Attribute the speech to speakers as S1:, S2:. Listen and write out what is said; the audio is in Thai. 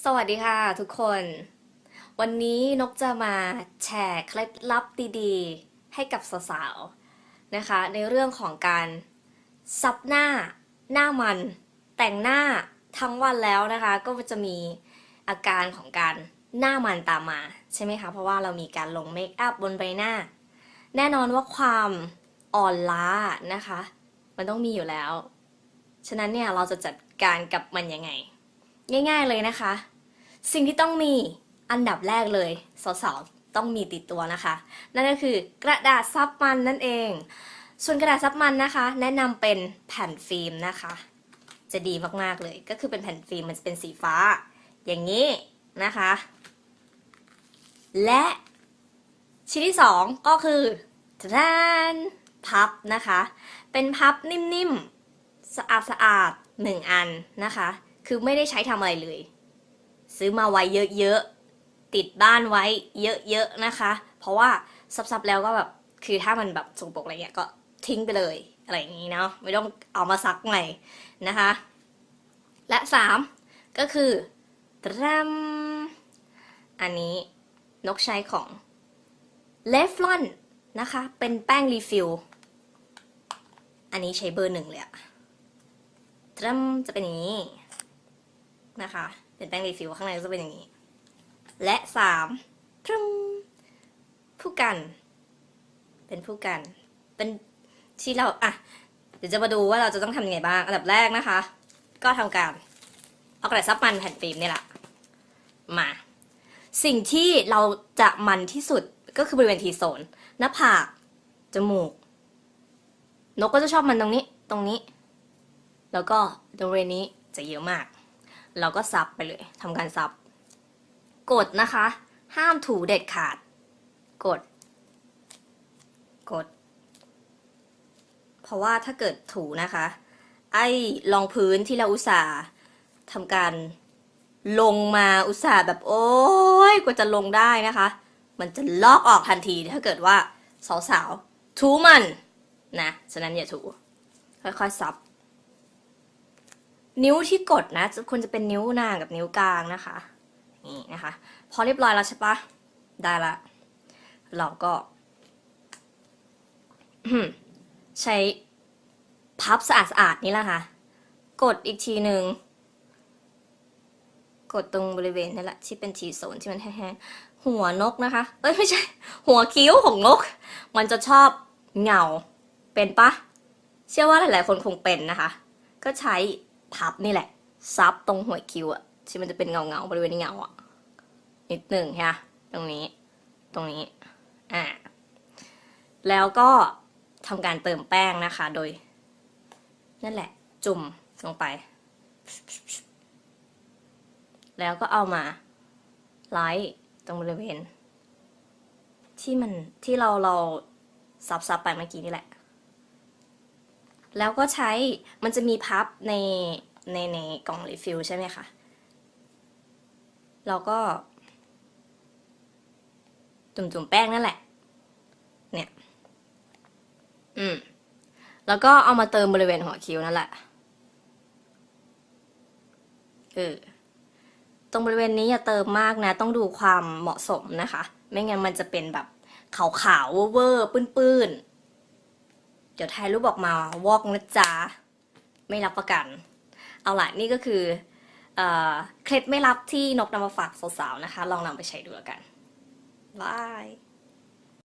S1: สวัสดีค่ะทุกคน วันนี้นกจะมาแชร์เคล็ดลับดีๆ ให้กับสาวๆนะคะ ในเรื่องของการซับหน้าหน้ามัน แต่งหน้าทั้งวันแล้วนะคะ ก็จะมีอาการของการหน้ามันตามมาใช่ไหมคะ เพราะว่าเรามีการลงเมคอัพบนใบหน้า แน่นอนว่าความอ่อนล้านะคะ มันต้องมีอยู่แล้ว ฉะนั้นเนี่ยเราจะจัดการกับมันยังไง ง่ายๆเลยนะคะ สิ่งที่ต้องมีอันดับแรกเลยสาวๆต้องมีติดตัวนะคะ นั่นก็คือกระดาษซับมันนั่นเอง ส่วนกระดาษซับมันนะคะ แนะนำเป็นแผ่นฟิล์มนะคะ จะดีมากๆเลย ก็คือเป็นแผ่นฟิล์มมันจะเป็นสีฟ้า อย่างนี้นะคะ และชิ้นที่สองก็คือทะานพับนะคะ เป็นพับนิ่มๆ สะอาดๆหนึ่งอันนะคะ คือไม่ได้ใช้ทำอะไรเลย ซื้อมาไว้เยอะๆ ติดบ้านไว้เยอะๆนะคะ เพราะว่าซับๆแล้วก็แบบคือถ้ามันแบบสกปรกอะไรเงี้ยก็ทิ้งไปเลยอะไรอย่างนี้เนาะไม่ต้องเอามาซักใหม่นะคะ และสามก็คือตรัมอันนี้นกใช้ของเลฟลอนนะคะ เป็นแป้งรีฟิลอันนี้ใช้เบอร์หนึ่งเลยอะตรัมจะเป็นอย่างนี้ นะคะเป็นแป้งรีฟิลข้างในก็จะเป็นอย่างนี้ และสามพรึมผู้กัน เป็นผู้กัน เป็นที่เราอะเดี๋ยวจะมาดูว่าเราจะต้องทำยังไงบ้างอันดับแรกนะคะ ก็ทำการเอากระดาษซับมันแผ่นฟิล์มนี่แหละมา สิ่งที่เราจะมันที่สุดก็คือบริเวณทีโซนหน้าผากจมูก นกก็จะชอบมันตรงนี้ ตรงนี้ แล้วก็บริเวณนี้จะเยอะมาก เราก็ซับไปเลยทำการซับ กดนะคะ ห้ามถูเด็ดขาด กด กด เพราะว่าถ้าเกิดถูนะคะ ไอ้รองพื้นที่เราอุตส่าห์ทำการลงมาอุตส่าห์แบบโอ้ยกว่าจะลงได้นะคะ มันจะลอกออกทันทีถ้าเกิดว่าสาวๆถูมันนะฉะนั้นอย่าถูค่อยๆซับ นิ้วที่กดนะจะควรจะเป็นนิ้วนางกับนิ้วกลางนะคะ นี่นะคะ พอเรียบร้อยแล้วใช่ปะได้ละ เราก็ใช้พับสะอาดๆนี่แหละค่ะ กดอีกทีหนึ่งกดตรงบริเวณนั่แหละที่เป็นทีโซนที่มันแห้งๆหัวนกนะคะ เอ้ยไม่ใช่ หัวคิ้วของนก มันจะชอบเหงาเป็นปะเชื่อว่าหลายๆคนคงเป็นนะคะ ก็ใช้ พับนี่แหละ ซับตรงหัวคิ้วอะที่มันจะเป็นเงาเงาๆบริเวณเงาอะนิดหนึ่งค่ะตรงนี้ ตรงนี้อ่าแล้วก็ทำการเติมแป้งนะคะ โดย นั่นแหละ จุ่มลงไป แล้วก็เอามาไล่ตรงบริเวณ ที่มันที่เราเราซับซับไปเมื่อกี้นี่แหละ แล้วก็ใช้มันจะมีพับในในในกล่องรีฟิลใช่ไหมคะเราก็จุ่มๆแป้งนั่นแหละ เนี่ย อืม แล้วก็เอามาเติมบริเวณหัวคิ้วนั่นแหละ เออ ตรงบริเวณนี้อย่าเติมมากนะ ต้องดูความเหมาะสมนะคะ ไม่งั้นมันจะเป็นแบบขาวๆเวอร์ๆปื้นๆ เดี๋ยวถ่ายรูปออกมาวอกนะจ๊ะไม่รับประกัน เอาล่ะนี่ก็คือเอเคล็ดไม่ลับที่นกนำมาฝากสาวๆนะคะ ลองนำไปใช้ดูแล้วกันบาย